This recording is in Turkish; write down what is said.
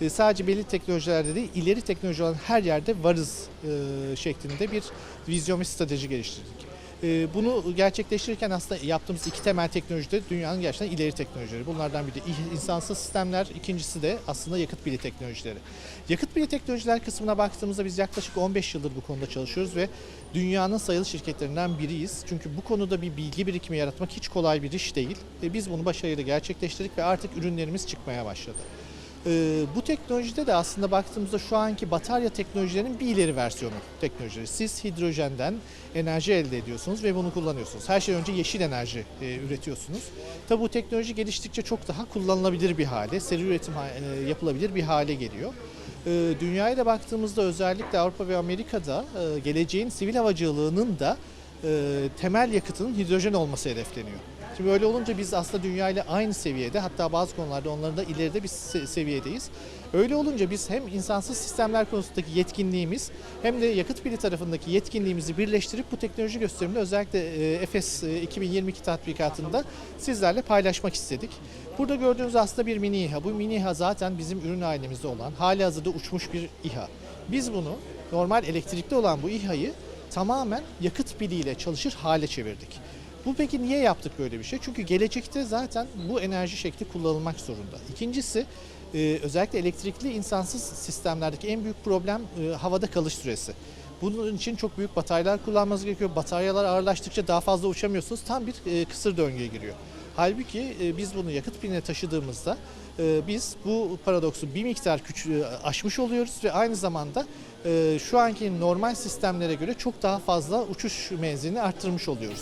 e, sadece belli teknolojilerde değil, ileri teknoloji olan her yerde varız e, şeklinde bir vizyon ve strateji geliştirdik. E, Bunu gerçekleştirirken aslında yaptığımız iki temel teknoloji de dünyanın gerçekten ileri teknolojileri. Bunlardan biri de insansız sistemler, ikincisi de aslında yakıt pili teknolojileri. Yakıt pili teknolojiler kısmına baktığımızda biz yaklaşık 15 yıldır bu konuda çalışıyoruz ve dünyanın sayılı şirketlerinden biriyiz. Çünkü bu konuda bir bilgi birikimi yaratmak hiç kolay bir iş değil. Ve biz bunu başarıyla gerçekleştirdik ve artık ürünlerimiz çıkmaya başladı. Ee, bu teknolojide de aslında baktığımızda şu anki batarya teknolojilerinin bir ileri versiyonu teknolojileri. Siz hidrojenden enerji elde ediyorsunuz ve bunu kullanıyorsunuz. Her şeyden önce yeşil enerji e, üretiyorsunuz. Tabi bu teknoloji geliştikçe çok daha kullanılabilir bir hale, seri üretim e, yapılabilir bir hale geliyor. Ee, dünyaya da baktığımızda özellikle Avrupa ve Amerika'da e, geleceğin sivil havacılığının da e, temel yakıtının hidrojen olması hedefleniyor. Şimdi öyle olunca biz aslında dünya ile aynı seviyede hatta bazı konularda onların da ileride bir se- seviyedeyiz. Öyle olunca biz hem insansız sistemler konusundaki yetkinliğimiz hem de yakıt pili tarafındaki yetkinliğimizi birleştirip bu teknoloji gösteriminde özellikle e, Efes e, 2022 tatbikatında sizlerle paylaşmak istedik. Burada gördüğünüz aslında bir mini İHA. Bu mini İHA zaten bizim ürün ailemizde olan hali hazırda uçmuş bir İHA. Biz bunu normal elektrikli olan bu İHA'yı tamamen yakıt piliyle çalışır hale çevirdik. Bu peki niye yaptık böyle bir şey? Çünkü gelecekte zaten bu enerji şekli kullanılmak zorunda. İkincisi e, özellikle elektrikli insansız sistemlerdeki en büyük problem e, havada kalış süresi. Bunun için çok büyük bataryalar kullanmanız gerekiyor. Bataryalar ağırlaştıkça daha fazla uçamıyorsunuz. Tam bir e, kısır döngüye giriyor. Halbuki biz bunu yakıt piline taşıdığımızda biz bu paradoksu bir miktar aşmış oluyoruz ve aynı zamanda şu anki normal sistemlere göre çok daha fazla uçuş menzilini arttırmış oluyoruz.